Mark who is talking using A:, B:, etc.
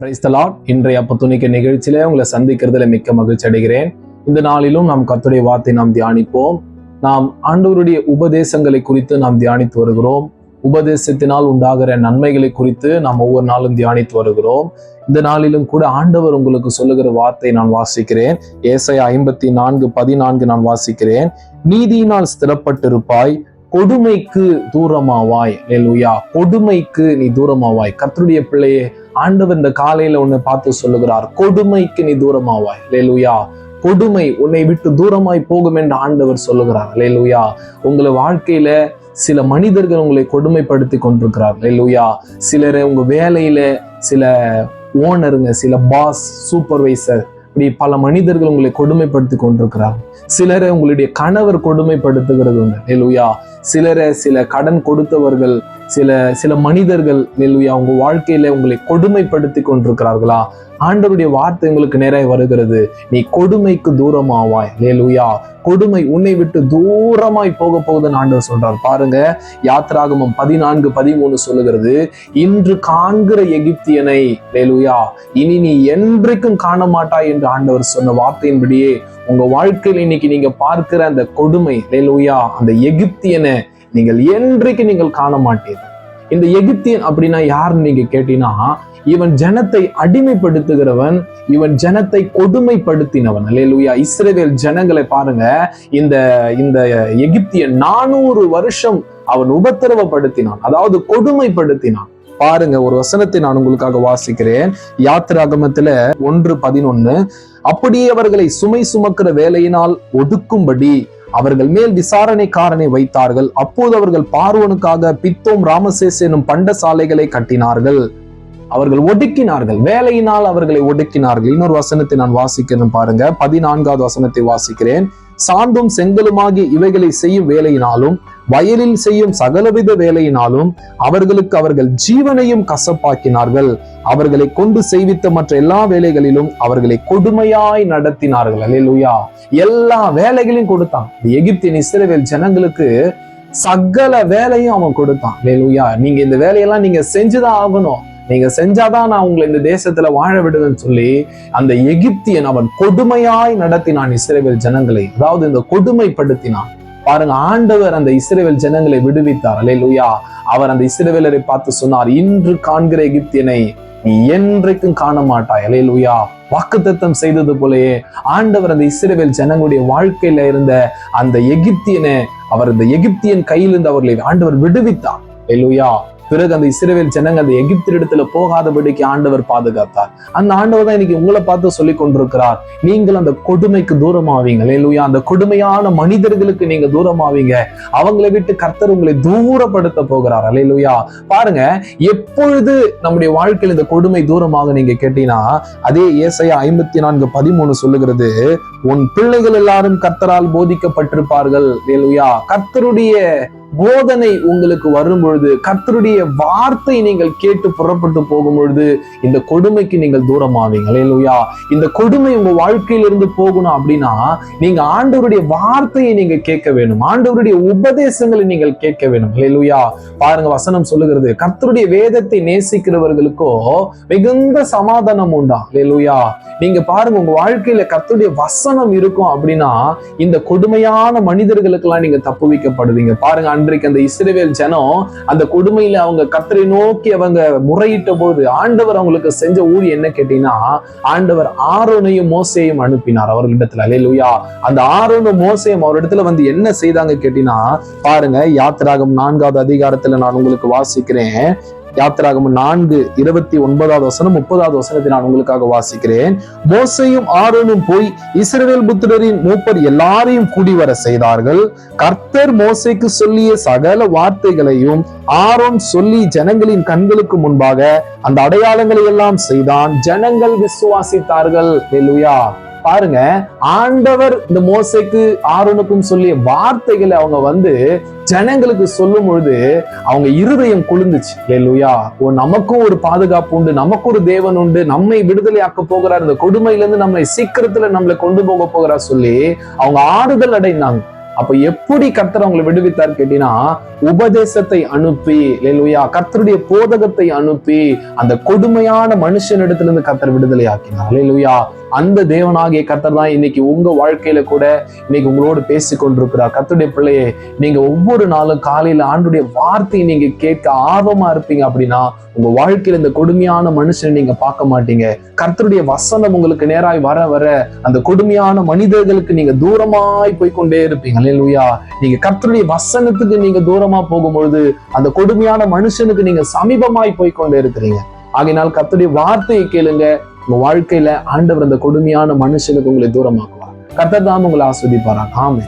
A: Praise the Lord இன்றைய அப்பத்துணிக்க நிகழ்ச்சியில உங்களை சந்திக்கிறதுல மிக்க மகிழ்ச்சி அடைகிறேன். இந்த நாளிலும் நாம் கத்துடைய வார்த்தை நாம் தியானிப்போம். நாம் ஆண்டவருடைய உபதேசங்களை குறித்து நாம் தியானித்து வருகிறோம். உபதேசத்தினால் உண்டாகிற நன்மைகளை குறித்து நாம் ஒவ்வொரு நாளும் தியானித்து வருகிறோம். இந்த நாளிலும் கூட ஆண்டவர் உங்களுக்கு சொல்லுகிற வார்த்தை நான் வாசிக்கிறேன். ஏசை ஐம்பத்தி நான்கு பதினான்கு நான் வாசிக்கிறேன். நீதியினால் ஸ்திரப்பட்டிருப்பாய் கொடுமைக்கு தூரமாவாய். லெல்லுயா கொடுமைக்கு நீ தூரமாவாய். கர்த்தருடைய பிள்ளையே ஆண்டவர் இந்த காலையில உன்னை பார்த்து சொல்லுகிறார். கொடுமைக்கு நீ தூரமாவாய். லெலுயா கொடுமை உன்னை விட்டு தூரமாய் போகும் என்று ஆண்டவர் சொல்லுகிறார். லெலுயா உங்களை வாழ்க்கையில சில மனிதர்கள் உங்களை கொடுமைப்படுத்தி கொண்டிருக்கிறார். லெலுயா சிலரை உங்க வேலையில சில ஓனருங்க சில பாஸ் சூப்பர்வைசர் இப்படி பல மனிதர்கள் உங்களை கொடுமைப்படுத்தி கொண்டிருக்கிறார். சிலரை உங்களுடைய கணவர் கொடுமைப்படுத்துகிறது உண்டு லெலுயா சிலரை சில கடன் கொடுத்தவர்கள் சில சில மனிதர்கள் லேலுயா உங்க வாழ்க்கையில உங்களை கொடுமைப்படுத்தி கொண்டிருக்கிறார்களா? ஆண்டவருடைய வார்த்தை உங்களுக்கு நேராக வருகிறது. நீ கொடுமைக்கு தூரமாவாய் லேலுயா கொடுமை உன்னை விட்டு தூரமாய் போக போகுதுன்னு ஆண்டவர் சொல்றார். பாருங்க யாத்ராகமம் பதினான்கு பதிமூணு சொல்லுகிறது இன்று காண்கிற எகிப்தியனை லேலுயா இனி நீ என்றைக்கும் காண மாட்டாய் என்று ஆண்டவர் சொன்ன வார்த்தையின்படியே உங்க வாழ்க்கையில் இன்னைக்கு நீங்க பார்க்கிற அந்த கொடுமை லேலுயா அந்த எகிப்தியனை நீங்கள் என்றைக்கு நீங்கள் காண மாட்டீர்கள் இந்த எகிப்தியன் அப்படின்னா யாருன்னு நீங்க கேட்டீங்கன்னா இவன் ஜனத்தை அடிமைப்படுத்துகிறவன் இவன் ஜனத்தை கொடுமைப்படுத்தினவன். அல்லேலூயா இஸ்ரேவேல் ஜனங்களை பாருங்க இந்த இந்த எகிப்தியன் நானூறு வருஷம் அவன் உபத்திரவப்படுத்தினான் அதாவது கொடுமைப்படுத்தினான். பாருங்க ஒரு வசனத்தை நான் உங்களுக்காக வாசிக்கிறேன். யாத்திராகமத்துல ஒன்று பதினொன்னு அப்படியே அவர்களை சுமை சுமக்கிற வேலையினால் ஒடுக்கும்படி அவர்கள் மேல் விசாரணைக்காரனை வைத்தார்கள். அப்போது அவர்கள் பார்வனுக்காக பித்தோம் ராமசேஸ் எனும் பண்டசாலைகளை கட்டினார்கள். அவர்கள் ஒடுக்கினார்கள். வேலையினால் அவர்களை ஒடுக்கினார்கள். இன்னொரு வசனத்தை நான் வாசிக்கிறேன் பாருங்க. பதினான்காவது வசனத்தை வாசிக்கிறேன். சாந்தும் செங்கலுமாகி இவைகளை செய்யும் வேலையினாலும் வயலில் செய்யும் சகலவித வேலையினாலும் அவர்களுக்கு அவர்கள் ஜீவனையும் கசப்பாக்கினார்கள். அவர்களை கொண்டு செய்வித்த மற்ற எல்லா வேலைகளிலும் அவர்களை கொடுமையாய் நடத்தினார்கள். அல்லேலூயா. எல்லா வேலைகளையும் கொடுத்தான். எகிப்தின் இஸ்ரேவேல் ஜனங்களுக்கு சகல வேலையும் அவன் கொடுத்தான். லேலுயா நீங்க இந்த வேலையெல்லாம் நீங்க செஞ்சுதான் ஆகணும். நீங்க செஞ்சாதான் நான் உங்களை இந்த தேசத்துல வாழ விடுவேன்னு சொல்லி அந்த எகிப்தியன் அவன் கொடுமையாய் நடத்தினான் இஸ்ரேவேல் ஜனங்களை. அதாவது இந்த கொடுமைப்படுத்தினான். பாருங்க ஆண்டவர் அந்த இஸ்ரேவேல் ஜனங்களை விடுவித்தார். அலேலுயா அவர் அந்த இஸ்ரேவேலரை பார்த்து சொன்னார் இன்று காண்கிற எகிப்தியனை நீ என்றைக்கும் காண மாட்டாய் அலேலுயா வாக்குத்தத்தம் செய்தது போலயே ஆண்டவர் அந்த இஸ்ரேவேல் ஜனங்களுடைய வாழ்க்கையில இருந்த அந்த எகிப்தியனை அவர் அந்த எகிப்தியன் கையிலிருந்து அவர்களை ஆண்டவர் விடுவித்தார். அலேலுயா பிறகு அந்த இஸ்ரேவேல் ஜனங்க அந்த எகிப்திரிடத்துல போகாதபடிக்கு ஆண்டவர் பாதுகாத்தார். அந்த ஆண்டவர் தான் இன்னைக்கு உங்களை பார்த்து சொல்லி கொண்டிருக்கிறார். நீங்கள் அந்த கொடுமைக்கு தூரமாவீங்க. இல்லையா அந்த கொடுமையான மனிதர்களுக்கு நீங்க தூரமாவீங்க. அவங்களை விட்டு கர்த்தர் உங்களை தூரப்படுத்த போகிறார். அல்லையா பாருங்க எப்பொழுது நம்முடைய வாழ்க்கையில் இந்த கொடுமை தூரமாக நீங்க கேட்டீங்கன்னா அதே ஏசையா ஐம்பத்தி நான்கு பதிமூணு சொல்லுகிறது உன் பிள்ளைகள் எல்லாரும் கர்த்தரால் போதிக்கப்பட்டிருப்பார்கள். கர்த்தருடைய போதனை உங்களுக்கு வரும் பொழுது கர்த்தருடைய வார்த்தை நீங்கள் கேட்டு புறப்பட்டு போகும் பொழுது இந்த கொடுமைக்கு நீங்கள் தூரமாவீங்க. இந்த கொடுமை உங்க வாழ்க்கையிலிருந்து போகணும் அப்படின்னா நீங்க ஆண்டவருடைய வார்த்தையை நீங்க கேட்க வேணும். ஆண்டவருடைய உபதேசங்களை நீங்கள் கேட்க வேணும். இல்லையா பாருங்க வசனம் சொல்லுகிறது கர்த்தருடைய வேதத்தை நேசிக்கிறவர்களுக்கோ மிகுந்த சமாதானம் உண்டா? இல்லையா நீங்க பாருங்க உங்க வாழ்க்கையில கர்த்தருடைய வசனம் இருக்கும் அப்படின்னா இந்த கொடுமையான மனிதர்களுக்கெல்லாம் நீங்க தப்பு வைக்கப்படுவீங்க பாருங்க அன்றைக்கு அந்த இஸ்ரேவேல் ஜனம் அந்த கொடுமையில அவங்க கத்தரை நோக்கி அவங்க முறையிட்ட போது ஆண்டவர் அவங்களுக்கு செஞ்ச ஊழி என்ன கேட்டீங்கன்னா ஆண்டவர் ஆரோனையும் மோசையும் அனுப்பினார் அவர்களிடத்துல. அலையலுயா அந்த ஆரோனும் மோசையும் அவரிடத்துல வந்து என்ன செய்தாங்க கேட்டீங்கன்னா பாருங்க யாத்திராகம் நான்காவது அதிகாரத்துல நான் உங்களுக்கு வாசிக்கிறேன். யாத்திராகம் நான்கு இருபத்தி ஒன்பதாவது வசனம் முப்பதாவது வசனத்தை நான் உங்களுக்காக வாசிக்கிறேன். மோசையும் ஆரோனும் போய் இஸ்ரவேல் புத்திரரின் மூப்பர் எல்லாரையும் கூடி வர செய்தார்கள். கர்த்தர் மோசைக்கு சொல்லிய சகல வார்த்தைகளையும் ஆரோன் சொல்லி ஜனங்களின் கண்களுக்கு முன்பாக அந்த அடையாளங்களை எல்லாம் செய்தான். ஜனங்கள் விசுவாசித்தார்கள். பாருங்க ஆண்டவர் இந்த மோசைக்கு ஆரோனுக்கும் சொல்லிய வார்த்தைகளை அவங்க வந்து ஜனங்களுக்கு சொல்லும் பொழுது அவங்க இருதயம் குளிர்ந்துச்சு. லேலுயா ஓ நமக்கும் ஒரு பாதுகாப்பு உண்டு நமக்கு ஒரு தேவன் உண்டு நம்மை விடுதலை ஆக்க போகிறார் இந்த கொடுமையில இருந்து நம்மை சீக்கிரத்துல நம்மளை கொண்டு போக போகிறார் சொல்லி அவங்க ஆறுதல் அடைந்தாங்க. அப்ப எப்படி கர்த்தர் அவங்களை விடுவித்தார் கேட்டீங்கன்னா உபதேசத்தை அனுப்பி இல்லையா கர்த்தருடைய போதகத்தை அனுப்பி அந்த கொடுமையான மனுஷனிடத்திலிருந்து கர்த்தர் விடுதலை ஆக்கினார். இல்லையா அந்த தேவனாகிய கர்த்தர் தான் இன்னைக்கு உங்க வாழ்க்கையில கூட இன்னைக்கு உங்களோடு பேசி கொண்டிருக்கிறார் கர்த்தருடைய பிள்ளையே நீங்க ஒவ்வொரு நாளும் காலையில ஆண்டுடைய வார்த்தையை நீங்க கேட்க ஆர்வமா இருப்பீங்க அப்படின்னா உங்க வாழ்க்கையில இந்த கொடுமையான மனுஷனை நீங்க பார்க்க மாட்டீங்க. கர்த்தருடைய வசனம் உங்களுக்கு நேராய் வர வர அந்த கொடுமையான மனிதர்களுக்கு நீங்க தூரமாய் போய்கொண்டே இருப்பீங்க. அல்லேலூயா நீங்க கர்த்தருடைய வசனத்துக்கு நீங்க தூரமா போகும்பொழுது அந்த கொடுமையான மனுஷனுக்கு நீங்க சமீபமாய் போய் கொண்டு இருக்கிறீங்க. ஆகையினால் கர்த்தருடைய வார்த்தையை கேளுங்க. உங்க வாழ்க்கையில ஆண்டவர் அந்த கொடுமையான மனுஷனுக்கு உங்களை தூரமாக்குவார். கர்த்தர் தான் உங்களை ஆஸ்வதிப்பாரா ஆமே